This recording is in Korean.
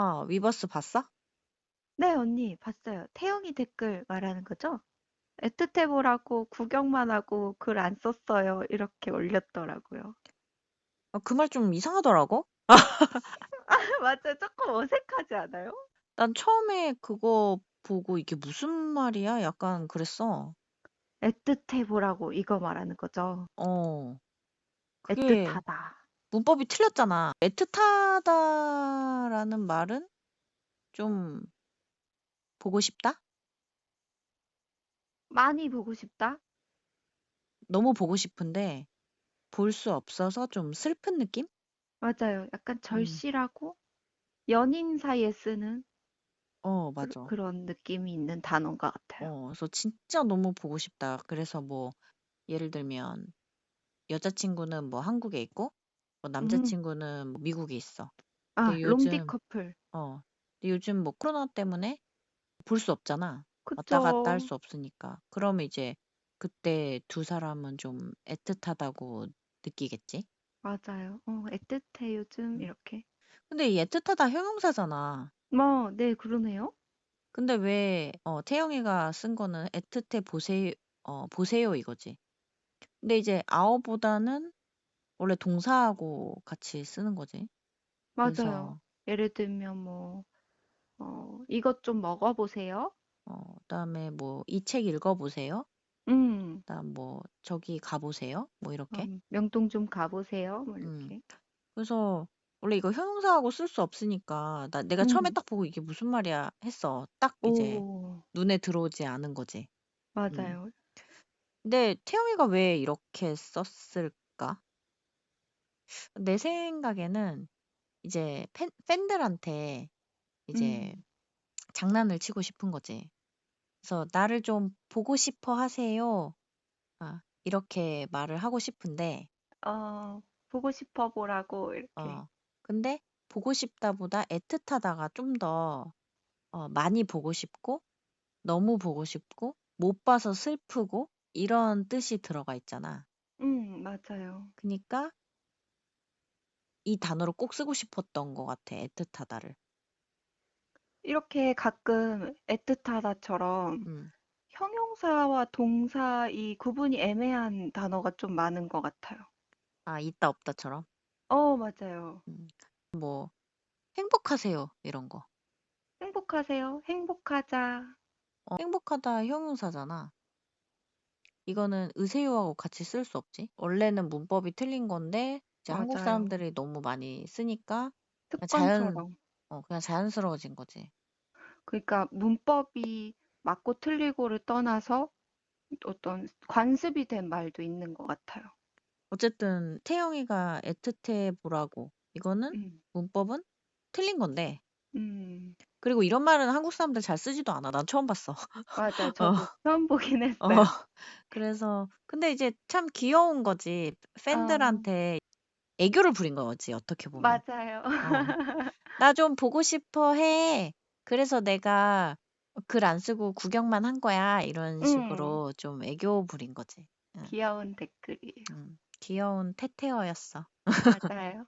아, 위버스 봤어? 네, 언니, 봤어요. 태영이 댓글 말하는 거죠? 애틋해 보라고 구경만 하고 글 안 썼어요. 이렇게 올렸더라고요. 아, 그말 좀 이상하더라고. 맞아, 조금 어색하지 않아요? 난 처음에 그거 보고 이게 무슨 말이야? 약간 그랬어. 애틋해 보라고 이거 말하는 거죠. 어. 그게 애틋하다. 문법이 틀렸잖아. 애틋하다라는 말은 좀 보고 싶다? 많이 보고 싶다? 너무 보고 싶은데 볼 수 없어서 좀 슬픈 느낌? 맞아요. 약간 음. 절실하고 연인 사이에 쓰는 어, 그, 맞아. 그 런 느낌이 있는 단어인 것 같아요. 어, 그래서 진짜 너무 보고 싶다. 그래서 뭐 예를 들면 여자친구는 뭐 한국에 있고 뭐 음. 남자친구는 뭐 미국에 있어. 아, 근데 롱디 요즘 커플. 어, 근데 요즘 뭐 코로나 때문에 볼 수 없잖아. 왔다 갔다 할 그쵸. 수 없으니까. 그러면 이제 그때 두 사람은 좀 애틋하다고 느끼겠지? 맞아요. 어, 애틋해 요즘 음. 이렇게. 근데 이 애틋하다 형용사잖아. 뭐, 네, 그러네요. 근데 왜 어, 태영이가 쓴 거는 애틋해 보세요, 어, 보세요 이거지. 근데 이제 아어보다는 원래 동사하고 같이 쓰는 거지. 맞아요. 그래서 예를 들면 뭐, 어, 이것 좀 먹어보세요. 어, 그다음에 뭐 이 책 읽어보세요. 음, 그다음 뭐 저기 가보세요. 뭐 이렇게. 음, 명동 좀 가보세요. 뭐 음. 이렇게. 그래서 원래 이거 형용사하고 쓸 수 없으니까 나 내가 처음에 음, 딱 보고 이게 무슨 말이야 했어. 딱 이제 오, 눈에 들어오지 않은 거지. 음. 맞아요. 근데 태영이가 왜 이렇게 썼을까? 내 생각에는 이제 팬, 팬들한테 이제 음, 장난을 치고 싶은 거지. 그래서 나를 좀 보고 싶어 하세요. 아, 이렇게 말을 하고 싶은데, 어, 보고 싶어 보라고 이렇게. 어, 근데 보고 싶다보다 애틋하다가 좀 더 어, 많이 보고 싶고, 너무 보고 싶고, 못 봐서 슬프고, 이런 뜻이 들어가 있잖아. 음, 맞아요. 그러니까 이 단어를 꼭 쓰고 싶었던 것 같아, 애틋하다를. 이렇게 가끔 애틋하다처럼 음. 형용사와 동사 이 구분이 애매한 단어가 좀 많은 것 같아요. 아, 있다 없다처럼. 어, 맞아요. 음. 뭐 행복하세요 이런 거. 행복하세요. 행복하자. 어, 행복하다 형용사잖아. 이거는 으세요하고 같이 쓸 수 없지. 원래는 문법이 틀린 건데 이제 한국 맞아요. 사람들이 너무 많이 쓰니까 그냥 자연 습관처럼. 어 그냥 자연스러워진 거지. 그러니까 문법이 맞고 틀리고를 떠나서 어떤 관습이 된 말도 있는 것 같아요. 어쨌든 태영이가 애틋해 보라고 이거는 음, 문법은 틀린 건데 음, 그리고 이런 말은 한국 사람들 잘 쓰지도 않아. 난 처음 봤어. 맞아요. 어, 저도 처음 보긴 어. 했어요. 그래서 근데 이제 참 귀여운 거지. 어, 팬들한테 애교를 부린 거지 어떻게 보면. 맞아요. 어. 나 좀 보고 싶어 해. 그래서 내가 글 안 쓰고 구경만 한 거야. 이런 음, 식으로 좀 애교 부린 거지. 응, 귀여운 댓글이에요. 응. 귀여운 테테어였어. 맞아요.